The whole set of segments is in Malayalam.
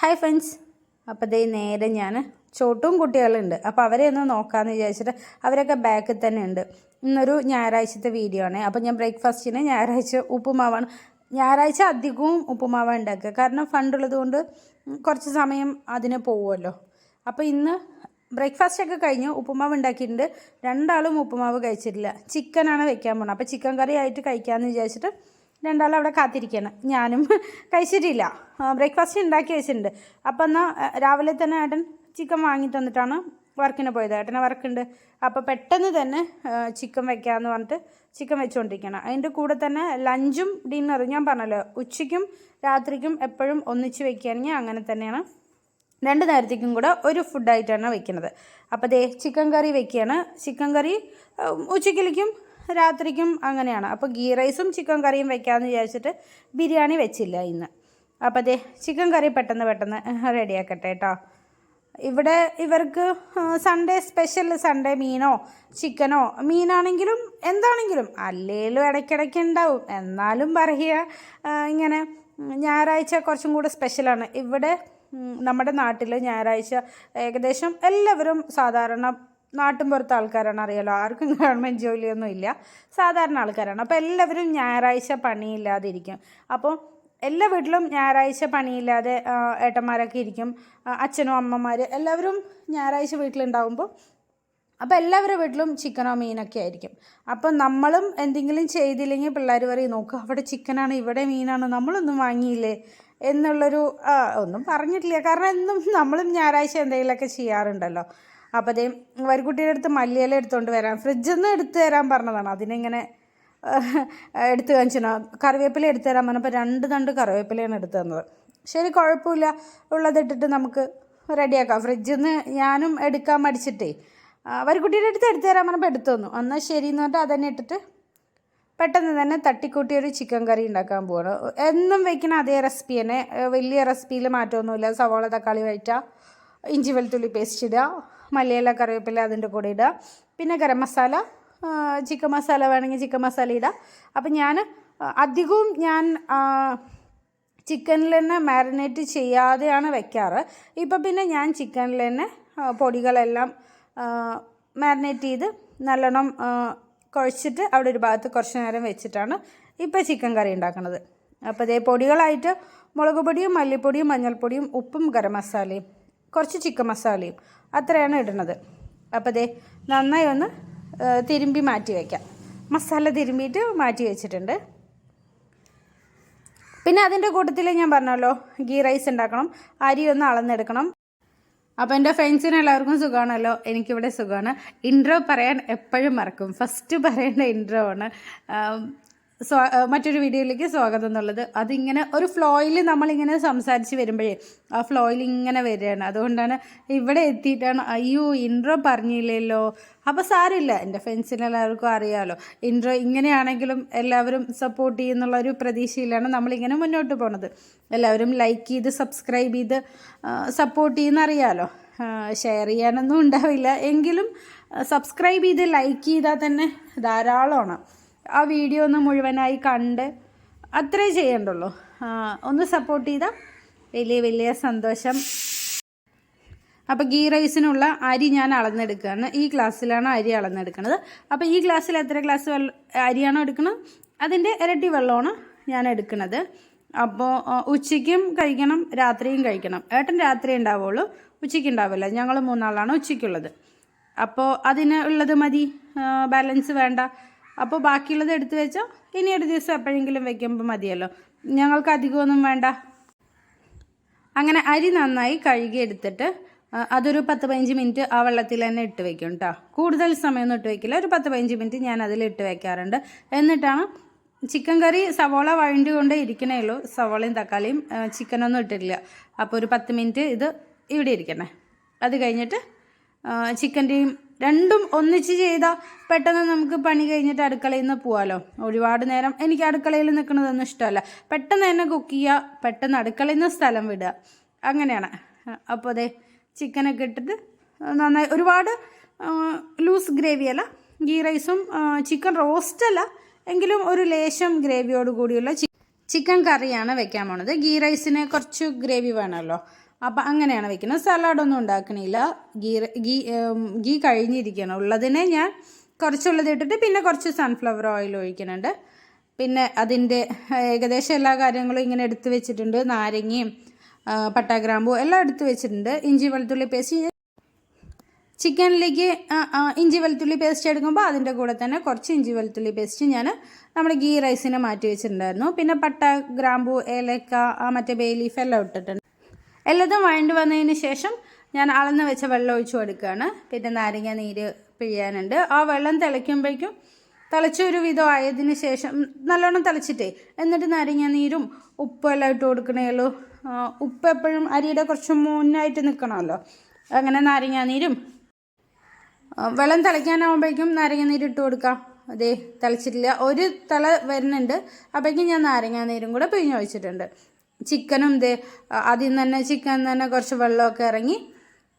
ഹായ് ഫ്രണ്ട്സ് അപ്പോൾ ദേ നേരെ ഞാൻ ചോട്ടും കുട്ടികളുണ്ട്. അപ്പോൾ അവരെ ഒന്ന് നോക്കാമെന്ന് വിചാരിച്ചിട്ട് അവരൊക്കെ ബാക്കിൽ തന്നെ ഉണ്ട്. ഇന്നൊരു ഞായറാഴ്ചത്തെ വീഡിയോ ആണ്. അപ്പോൾ ഞാൻ ബ്രേക്ക്ഫാസ്റ്റിന് ഞായറാഴ്ച ഉപ്പുമാവാണ്. ഞായറാഴ്ച അധികവും ഉപ്പുമാവാണ് ഉണ്ടാക്കുക. കാരണം ഫണ്ടുള്ളത് കൊണ്ട് കുറച്ച് സമയം അതിന് പോവുമല്ലോ. അപ്പോൾ ഇന്ന് ബ്രേക്ക്ഫാസ്റ്റ് ഒക്കെ കഴിഞ്ഞു ഉപ്പുമാവ് ഉണ്ടാക്കിയിട്ടുണ്ട്. രണ്ടാളും ഉപ്പുമാവ് കഴിച്ചിട്ടില്ല. ചിക്കനാണ് വെക്കാൻ പോണത് അപ്പോൾ ചിക്കൻ കറി ആയിട്ട് കഴിക്കാമെന്ന് വിചാരിച്ചിട്ട് രണ്ടാളും അവിടെ കാത്തിരിക്കണം ഞാനും കഴിച്ചിട്ടില്ല. ബ്രേക്ക്ഫാസ്റ്റ് ഉണ്ടാക്കി വെച്ചിട്ടുണ്ട്. അപ്പം എന്നാൽ രാവിലെ തന്നെ ഏട്ടൻ ചിക്കൻ വാങ്ങി തന്നിട്ടാണ് വർക്കിന് പോയത്. ഏട്ടനെ വർക്കുണ്ട്. അപ്പോൾ പെട്ടെന്ന് തന്നെ ചിക്കൻ വെക്കാമെന്ന് പറഞ്ഞിട്ട് ചിക്കൻ വെച്ചുകൊണ്ടിരിക്കണം അതിന്റെ കൂടെ തന്നെ ലഞ്ചും ഡിന്നറും ഞാൻ പറഞ്ഞല്ലോ ഉച്ചയ്ക്കും രാത്രിക്കും എപ്പോഴും ഒന്നിച്ച് വെക്കുകയാണെങ്കിൽ അങ്ങനെ തന്നെയാണ്. രണ്ട് നേരത്തേക്കും കൂടെ ഒരു ഫുഡായിട്ടാണ് വെക്കുന്നത്. അപ്പോൾ ദേ ചിക്കൻ കറി വെക്കുകയാണ്. ചിക്കൻ കറി ഉച്ചക്കിലേക്കും രാത്രിക്കും അങ്ങനെയാണ്. അപ്പോൾ ഗീ റൈസും ചിക്കൻ കറിയും വെക്കാമെന്ന് വിചാരിച്ചിട്ട് ബിരിയാണി വെച്ചില്ല ഇന്ന്. അപ്പോൾ അതെ ചിക്കൻ കറി പെട്ടെന്ന് പെട്ടെന്ന് റെഡിയാക്കട്ടെ കേട്ടോ. ഇവിടെ ഇവർക്ക് സൺഡേ സ്പെഷ്യൽ സൺഡേ മീനോ ചിക്കനോ മീനാണെങ്കിലും എന്താണെങ്കിലും അല്ലേലും ഇടയ്ക്കിടയ്ക്ക് ഉണ്ടാവും. എന്നാലും പറയുക ഇങ്ങനെ ഞായറാഴ്ച കുറച്ചും കൂടെ സ്പെഷ്യലാണ് ഇവിടെ നമ്മുടെ നാട്ടിൽ ഞായറാഴ്ച ഏകദേശം എല്ലാവരും സാധാരണ നാട്ടും പുറത്തെ ആൾക്കാരാണ് അറിയാലോ. ആർക്കും ഗവൺമെന്റ് ജോലിയൊന്നും ഇല്ല. സാധാരണ ആൾക്കാരാണ്. അപ്പോൾ എല്ലാവരും ഞായറാഴ്ച പണിയില്ലാതെ ഇരിക്കും. അപ്പോൾ എല്ലാ വീട്ടിലും ഞായറാഴ്ച പണിയില്ലാതെ ഏട്ടന്മാരൊക്കെ ഇരിക്കും. അച്ഛനും അമ്മമാർ എല്ലാവരും ഞായറാഴ്ച വീട്ടിലുണ്ടാകുമ്പോൾ അപ്പോൾ എല്ലാവരുടെ വീട്ടിലും ചിക്കനോ മീനൊക്കെ ആയിരിക്കും. അപ്പം നമ്മളും എന്തെങ്കിലും ചെയ്തില്ലെങ്കിൽ പിള്ളേർ പറയും നോക്ക് അവിടെ ചിക്കനാണ് ഇവിടെ മീനാണ് നമ്മളൊന്നും വാങ്ങിയില്ലേ? എന്നുള്ളൊരു ഒന്നും പറഞ്ഞിട്ടില്ല. കാരണം എന്നും നമ്മളും ഞായറാഴ്ച എന്തെങ്കിലുമൊക്കെ ചെയ്യാറുണ്ടല്ലോ. അപ്പോൾ അതേ വരിക്കുട്ടിയുടെ അടുത്ത് മല്ലിയില എടുത്തുകൊണ്ട് വരാം. ഫ്രിഡ്ജിൽ നിന്ന് എടുത്തു തരാൻ പറഞ്ഞതാണ്. അതിനിങ്ങനെ എടുത്തു കാണിച്ചാൽ കറിവേപ്പില എടുത്തു തരാൻ പറഞ്ഞപ്പോൾ രണ്ട് തണ്ട് കറിവേപ്പിലയാണ് എടുത്തു തന്നത്. ശരി കുഴപ്പമില്ല. ഉള്ളതിട്ടിട്ട് നമുക്ക് റെഡിയാക്കാം. ഫ്രിഡ്ജിൽ നിന്ന് ഞാനും എടുക്കാൻ മടിച്ചിട്ടേ വരിക്കുട്ടിയുടെ അടുത്ത് എടുത്തു തരാൻ പറഞ്ഞപ്പോൾ എടുത്തു തന്നു. എന്നാൽ ശരി എന്ന് അതന്നെ ഇട്ടിട്ട് പെട്ടെന്ന് തന്നെ തട്ടിക്കൂട്ടി ഒരു ചിക്കൻ കറി ഉണ്ടാക്കാൻ പോവാണ്. എന്നും വെക്കുന്ന അതേ റെസിപ്പി തന്നെ. വലിയ റെസിപ്പിയിൽ മാറ്റമൊന്നുമില്ല. സവാള തക്കാളി വഴറ്റുക ഇഞ്ചി വെളുത്തുള്ളി പേസ്റ്റ് ഇടുക മല്ലിയില കറിവേപ്പില അതിന്റെ കൂടെ ഇടുക. പിന്നെ ഗരം മസാല ചിക്കൻ മസാല വേണമെങ്കിൽ ചിക്കൻ മസാല ഇടുക അപ്പം ഞാൻ അധികവും ഞാൻ ചിക്കനിൽ തന്നെ മാരിനേറ്റ് ചെയ്യാതെയാണ് വെക്കാറ്. ഇപ്പം പിന്നെ ഞാൻ ചിക്കനിൽ തന്നെ പൊടികളെല്ലാം മാരിനേറ്റ് ചെയ്ത് നല്ലോണം കുഴച്ചിട്ട് അവിടെ ഒരു ഭാഗത്ത് കുറച്ച് നേരം വെച്ചിട്ടാണ് ഇപ്പോൾ ചിക്കൻ കറി ഉണ്ടാക്കുന്നത് അപ്പോൾ ഇതേ പൊടികളായിട്ട് മുളക് പൊടിയും മല്ലിപ്പൊടിയും മഞ്ഞൾപ്പൊടിയും ഉപ്പും ഗരം മസാലയും കുറച്ച് ചിക്കൻ മസാലയും അത്രയാണ് ഇടുന്നത്. അപ്പോൾ ദേ നന്നായി ഒന്ന് തിരുമ്പി മാറ്റി വയ്ക്കാം മസാല തിരുമ്പിയിട്ട് മാറ്റി വെച്ചിട്ടുണ്ട്. പിന്നെ അതിന്റെ കൂട്ടത്തിൽ ഞാൻ പറഞ്ഞല്ലോ ഗീ റൈസ് ഉണ്ടാക്കണം അരി ഒന്ന് അളന്നെടുക്കണം. അപ്പോൾ എന്റെ ഫ്രണ്ട്സിന് എല്ലാവർക്കും സുഖമാണല്ലോ? എനിക്കിവിടെ സുഖമാണ്. ഇൻട്രോ പറയാൻ എപ്പോഴും മറക്കും. ഫസ്റ്റ് പറയേണ്ട ഇൻട്രോ ആണ്. സ്വാ മറ്റൊരു വീഡിയോയിലേക്ക് സ്വാഗതം എന്നുള്ളത്. അതിങ്ങനെ ഒരു ഫ്ലോയിൽ നമ്മളിങ്ങനെ സംസാരിച്ച് വരുമ്പോഴേ ആ ഫ്ലോയിൽ ഇങ്ങനെ വരികയാണ്. അതുകൊണ്ടാണ് ഇവിടെ എത്തിയിട്ടാണ് അയ്യോ ഇൻട്രോ പറഞ്ഞില്ലല്ലോ. അപ്പോൾ സാരമില്ല എന്റെ ഫ്രണ്ട്സിന് എല്ലാവർക്കും അറിയാമല്ലോ ഇൻട്രോ ഇങ്ങനെയാണെങ്കിലും എല്ലാവരും സപ്പോർട്ട് ചെയ്യുന്നുള്ള ഒരു പ്രതീക്ഷയിലാണ് നമ്മളിങ്ങനെ മുന്നോട്ട് പോണത്. എല്ലാവരും ലൈക്ക് ചെയ്ത് സബ്സ്ക്രൈബ് ചെയ്ത് സപ്പോർട്ട് ചെയ്യുന്ന അറിയാമല്ലോ ഷെയർ ചെയ്യാനൊന്നും ഉണ്ടാവില്ല. എങ്കിലും സബ്സ്ക്രൈബ് ചെയ്ത് ലൈക്ക് ചെയ്താൽ തന്നെ ധാരാളമാണ്. ആ വീഡിയോ ഒന്ന് മുഴുവനായി കണ്ട് അത്രേ ചെയ്യണ്ടുള്ളൂ. ഒന്ന് സപ്പോർട്ട് ചെയ്താൽ വലിയ വലിയ സന്തോഷം. അപ്പോൾ ഗീ റൈസിനുള്ള അരി ഞാൻ അളന്നെടുക്കുകയാണ്. ഈ ഗ്ലാസ്സിലാണ് അരി അളന്നെടുക്കുന്നത് അപ്പോൾ ഈ ഗ്ലാസ്സിൽ എത്ര ഗ്ലാസ് അരിയാണോ എടുക്കുന്നത് അതിന്റെ ഇരട്ടി വെള്ളമാണ് ഞാൻ എടുക്കുന്നത് അപ്പോൾ ഉച്ചയ്ക്കും കഴിക്കണം രാത്രിയും കഴിക്കണം. ഏട്ടൻ രാത്രി ഉണ്ടാവുള്ളൂ. ഉച്ചയ്ക്ക് ഉണ്ടാവില്ല. ഞങ്ങൾ മൂന്നാളാണ് ഉച്ചയ്ക്കുള്ളത്. അപ്പോൾ അതിന് ഉള്ളത് മതി. ബാലൻസ് വേണ്ട. അപ്പോൾ ബാക്കിയുള്ളത് എടുത്തു വെച്ചോ. ഇനി ഒരു ദിവസം എപ്പോഴെങ്കിലും വെക്കുമ്പോൾ മതിയല്ലോ. ഞങ്ങൾക്ക് അധികമൊന്നും വേണ്ട. അങ്ങനെ അരി നന്നായി കഴുകി എടുത്തിട്ട് അതൊരു പത്ത് പതിനഞ്ച് മിനിറ്റ് ആ വെള്ളത്തിൽ തന്നെ ഇട്ട് വെക്കും കേട്ടോ കൂടുതൽ സമയമൊന്നും ഇട്ട് വെക്കില്ല. ഒരു പത്ത് പതിനഞ്ച് മിനിറ്റ് ഞാൻ അതിൽ ഇട്ട് വെക്കാറുണ്ട്. എന്നിട്ടാണ് ചിക്കൻ കറി സവോള വഴണ്ടി കൊണ്ട് ഇരിക്കണേ ഉള്ളൂ. സവോളയും തക്കാളിയും ചിക്കനൊന്നും ഇട്ടിട്ടില്ല. അപ്പോൾ ഒരു പത്ത് മിനിറ്റ് ഇത് ഇവിടെ ഇരിക്കണേ. അത് കഴിഞ്ഞിട്ട് ചിക്കന്റെയും രണ്ടും ഒന്നിച്ച് ചെയ്താൽ പെട്ടെന്ന് നമുക്ക് പണി കഴിഞ്ഞിട്ട് അടുക്കളയിൽ നിന്ന് പോകാമല്ലോ ഒരുപാട് നേരം എനിക്ക് അടുക്കളയിൽ നിൽക്കുന്നതൊന്നും ഇഷ്ടമല്ല. പെട്ടെന്ന് തന്നെ കുക്ക് ചെയ്യുക പെട്ടെന്ന് അടുക്കളയിൽ നിന്ന് സ്ഥലം വിടുക. അങ്ങനെയാണ്. അപ്പോൾ അതെ ചിക്കനൊക്കെ ഇട്ടിട്ട് നന്നായി ഒരുപാട് ലൂസ് ഗ്രേവി അല്ല ഗീ റൈസും ചിക്കൻ റോസ്റ്റ് അല്ല എങ്കിലും ഒരു ലേശം ഗ്രേവിയോട് കൂടിയുള്ള ചിക്കൻ കറിയാണ് വെക്കാൻ പോണത്. ഗീ റൈസിന് കുറച്ച് ഗ്രേവി വേണമല്ലോ. അപ്പം അങ്ങനെയാണ് വെക്കുന്നത്. സലാഡൊന്നും ഉണ്ടാക്കണില്ല. ഗീ ഗീ ഗീ കഴിഞ്ഞിരിക്കണം ഉള്ളതിനെ ഞാൻ കുറച്ചുള്ളത് ഇട്ടിട്ട് പിന്നെ കുറച്ച് സൺഫ്ലവർ ഓയിൽ ഒഴിക്കുന്നുണ്ട്. പിന്നെ അതിന്റെ ഏകദേശം എല്ലാ കാര്യങ്ങളും ഇങ്ങനെ എടുത്ത് വെച്ചിട്ടുണ്ട്. നാരങ്ങയും പട്ടാഗ്രാമ്പു എല്ലാം എടുത്ത് വെച്ചിട്ടുണ്ട്. ഇഞ്ചി വെളുത്തുള്ളി പേസ്റ്റ്. ചിക്കനിലേക്ക് ഇഞ്ചി വെളുത്തുള്ളി പേസ്റ്റ് എടുക്കുമ്പോൾ അതിന്റെ കൂടെ തന്നെ കുറച്ച് ഇഞ്ചി വെളുത്തുള്ളി പേസ്റ്റ് ഞാൻ നമ്മുടെ ഗീ റൈസിന് മാറ്റി വെച്ചിട്ടുണ്ടായിരുന്നു. പിന്നെ പട്ട ഏലക്ക മറ്റേ ബേ ലീഫ് എല്ലാം ഇട്ടിട്ടുണ്ട്. എല്ലാതും വഴണ്ട് വന്നതിന് ശേഷം ഞാൻ അളന്ന് വെച്ച വെള്ളം ഒഴിച്ചു കൊടുക്കുകയാണ്. പിന്നെ നാരങ്ങ നീര് പിഴിയാനുണ്ട്. ആ വെള്ളം തിളയ്ക്കുമ്പോഴേക്കും തിളച്ചൊരു വിധം ആയതിന് ശേഷം നല്ലോണം തിളച്ചിട്ടേ എന്നിട്ട് നാരങ്ങ നീരും ഉപ്പും എല്ലാം ഇട്ട് കൊടുക്കണേലോ ഉപ്പ് എപ്പോഴും അരിയുടെ കുറച്ച് മുന്നായിട്ട് നിൽക്കണമല്ലോ അങ്ങനെ നാരങ്ങ നീരും വെള്ളം തിളയ്ക്കാനാവുമ്പോഴേക്കും നാരങ്ങ നീര് ഇട്ട് കൊടുക്കാം. അതെ തിളച്ചിട്ടില്ല. ഒരു തല വരുന്നുണ്ട്. അപ്പോഴേക്കും ഞാൻ നാരങ്ങ നീരും കൂടെ പിഴിഞ്ഞ് ഒഴിച്ചിട്ടുണ്ട്. ചിക്കനും ഇതേ ആദ്യം തന്നെ ചിക്കൻ തന്നെ കുറച്ച് വെള്ളമൊക്കെ ഇറങ്ങി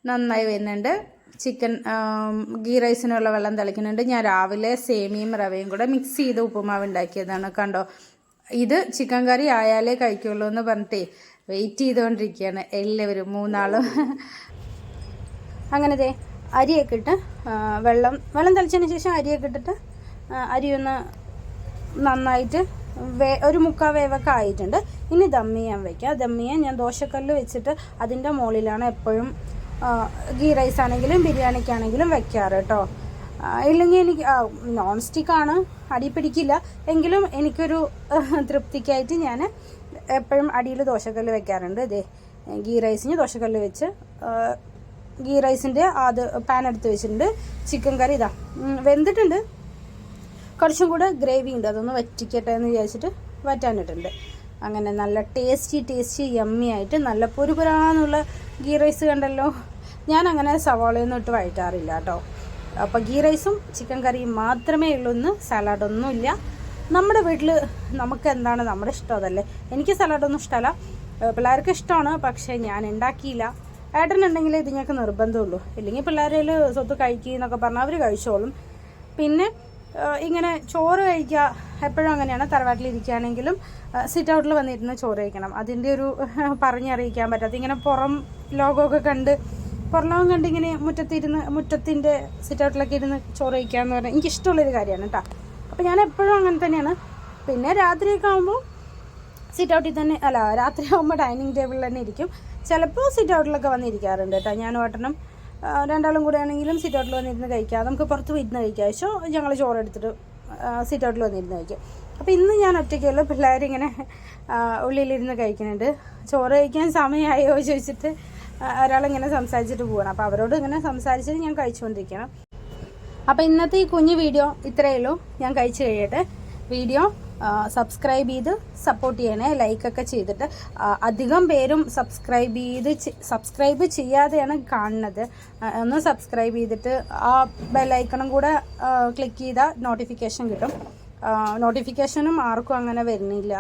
നന്നായി വരുന്നുണ്ട്. ചിക്കൻ ഗീ റൈസിനുള്ള വെള്ളം തിളയ്ക്കുന്നുണ്ട്. ഞാൻ രാവിലെ സേമിയും റവയും കൂടെ മിക്സ് ചെയ്ത് ഉപ്പുമാവ് ഉണ്ടാക്കിയതാണ്. കണ്ടോ? ഇത് ചിക്കൻ കറി ആയാലേ കഴിക്കുള്ളൂ എന്ന് പറഞ്ഞിട്ടേ വെയിറ്റ് ചെയ്തുകൊണ്ടിരിക്കുകയാണ് എല്ലാവരും മൂന്നാളും. അങ്ങനെ ദേ അരിയൊക്കെ ഇട്ട് വെള്ളം വെള്ളം തളിച്ചതിന് ശേഷം അരിയൊക്കെ ഇട്ടിട്ട് അരിയൊന്ന് നന്നായിട്ട് വേ ഒരു മുക്കാൽ വേവൊക്കെ ആയിട്ടുണ്ട്. ഇനി ദം ചെയ്യാൻ വയ്ക്കാം ദം ഞാൻ ദോശക്കല്ല് വെച്ചിട്ട് അതിന്റെ മുകളിലാണ് എപ്പോഴും ഗീ റൈസ് ആണെങ്കിലും ബിരിയാണിക്കാണെങ്കിലും വെക്കാറ് കേട്ടോ. ഇല്ലെങ്കിൽ എനിക്ക് നോൺ സ്റ്റിക്കാണ് അടി പിടിക്കില്ല. എങ്കിലും എനിക്കൊരു തൃപ്തിക്കായിട്ട് ഞാൻ എപ്പോഴും അടിയിൽ ദോശക്കല്ല് വെക്കാറുണ്ട്. ഇതേ ഗീ റൈസിന് ദോശക്കല്ല് വെച്ച് ഗീ റൈസിന്റെ അത് പാൻ എടുത്ത് വെച്ചിട്ടുണ്ട്. ചിക്കൻ കറി ഇതാ. വെന്തിട്ടുണ്ട്. കുറച്ചും കൂടെ ഗ്രേവി ഉണ്ട്. അതൊന്ന് വറ്റിക്കട്ടെ എന്ന് വിചാരിച്ചിട്ട് വറ്റാനിട്ടുണ്ട്. അങ്ങനെ നല്ല ടേസ്റ്റി ടേസ്റ്റി യമ്മി ആയിട്ട് നല്ല പൊരുപുരാന്നുള്ള ഗീ റൈസ് കണ്ടല്ലോ. ഞാൻ അങ്ങനെ സവാളയൊന്നും ഇട്ട് വഴറ്റാറില്ല കേട്ടോ. അപ്പോൾ ഗീ റൈസും ചിക്കൻ കറിയും മാത്രമേ ഉള്ളൂ. ഇന്ന് സലാഡൊന്നുമില്ല നമ്മുടെ വീട്ടിൽ നമുക്ക് എന്താണ് നമ്മുടെ ഇഷ്ടം അതല്ലേ? എനിക്ക് സലാഡൊന്നും ഇഷ്ടമല്ല. പിള്ളേർക്ക് ഇഷ്ടമാണ് പക്ഷേ ഞാൻ ഉണ്ടാക്കിയില്ല. ഏട്ടനുണ്ടെങ്കിൽ ഇത് ഞങ്ങൾക്ക് നിർബന്ധമുള്ളൂ. ഇല്ലെങ്കിൽ പിള്ളേരിൽ സ്വത്ത് കഴിക്കുക എന്നൊക്കെ പറഞ്ഞാൽ അവർ കഴിച്ചോളും. പിന്നെ ഇങ്ങനെ ചോറ് കഴിക്കുക എപ്പോഴും അങ്ങനെയാണ് തറവാട്ടിലിരിക്കുകയാണെങ്കിലും സിറ്റ് ഔട്ടിൽ വന്നിരുന്ന് ചോറ് കഴിക്കണം. അതിന്റെ ഒരു പറഞ്ഞറിയിക്കാൻ പറ്റാത്ത ഇങ്ങനെ പുറം ലോകമൊക്കെ കണ്ട് പുറം ലോകം കണ്ട് ഇങ്ങനെ മുറ്റത്തിരുന്ന് മുറ്റത്തിന്റെ സിറ്റ് ഔട്ടിലൊക്കെ ഇരുന്ന് ചോറ് കഴിക്കുക എന്ന് പറഞ്ഞാൽ എനിക്കിഷ്ടമുള്ളൊരു കാര്യമാണ് കേട്ടോ. അപ്പോൾ ഞാൻ എപ്പോഴും അങ്ങനെ തന്നെയാണ്. പിന്നെ രാത്രിയൊക്കെ ആകുമ്പോൾ സിറ്റ് ഔട്ടിൽ തന്നെ അല്ല രാത്രി ആകുമ്പോൾ ഡൈനിങ് ടേബിളിൽ തന്നെ ഇരിക്കും. ചിലപ്പോൾ സിറ്റ് ഔട്ടിലൊക്കെ വന്നിരിക്കാറുണ്ട് കേട്ടോ. ഞാൻ ആ, രണ്ടാളും കൂടെ ആണെങ്കിലും സിറ്റ് ഔട്ടിൽ വന്നിരുന്ന് കഴിക്കാം. നമുക്ക് പുറത്ത് ഇരുന്ന് കഴിക്കാം. പക്ഷേ ഞങ്ങൾ ചോറെടുത്തിട്ട് സിറ്റൗട്ടിൽ വന്നിരുന്ന് കഴിക്കാം. അപ്പോൾ ഇന്ന് ഞാൻ ഒറ്റയ്ക്കുള്ള പിള്ളേരിങ്ങനെ ഉള്ളിലിരുന്ന് കഴിക്കുന്നുണ്ട് ചോറ് കഴിക്കാൻ സമയമായോ ചോദിച്ചിട്ട് ഒരാളിങ്ങനെ സംസാരിച്ചിട്ട് പോകണം അപ്പോൾ അവരോട് ഇങ്ങനെ സംസാരിച്ചിട്ട് ഞാൻ കഴിച്ചുകൊണ്ടിരിക്കണം. അപ്പോൾ ഇന്നത്തെ ഈ കുഞ്ഞു വീഡിയോ ഇത്രയേ ഉള്ളൂ. ഞാൻ കഴിച്ചു കഴിയട്ടെ. വീഡിയോ സബ്സ്ക്രൈബ് ചെയ്ത് സപ്പോർട്ട് ചെയ്യണേ. ലൈക്കൊക്കെ ചെയ്തിട്ട് അധികം പേരും സബ്സ്ക്രൈബ് ചെയ്ത് സബ്സ്ക്രൈബ് ചെയ്യാതെയാണ് കാണുന്നത്. ഒന്ന് സബ്സ്ക്രൈബ് ചെയ്തിട്ട് ആ ബെല്ലൈക്കണും കൂടെ ക്ലിക്ക് ചെയ്താൽ നോട്ടിഫിക്കേഷൻ കിട്ടും. നോട്ടിഫിക്കേഷനും ആർക്കും അങ്ങനെ വരുന്നില്ല.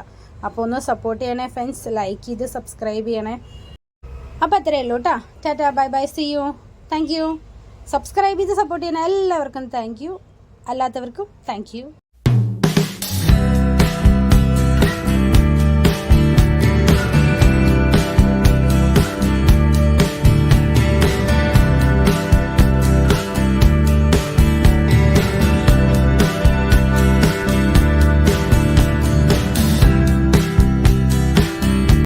അപ്പോൾ ഒന്ന് സപ്പോർട്ട് ചെയ്യണേ ഫ്രണ്ട്സ് ലൈക്ക് ചെയ്ത് സബ്സ്ക്രൈബ് ചെയ്യണേ. അപ്പോൾ അത്രയേ ഉള്ളൂ കേട്ടോ tata bye bye see you thank you subscribe ചെയ്ത് സപ്പോർട്ട് ചെയ്യുന്ന എല്ലാവർക്കും താങ്ക് യു അല്ലാത്തവർക്കും താങ്ക് യു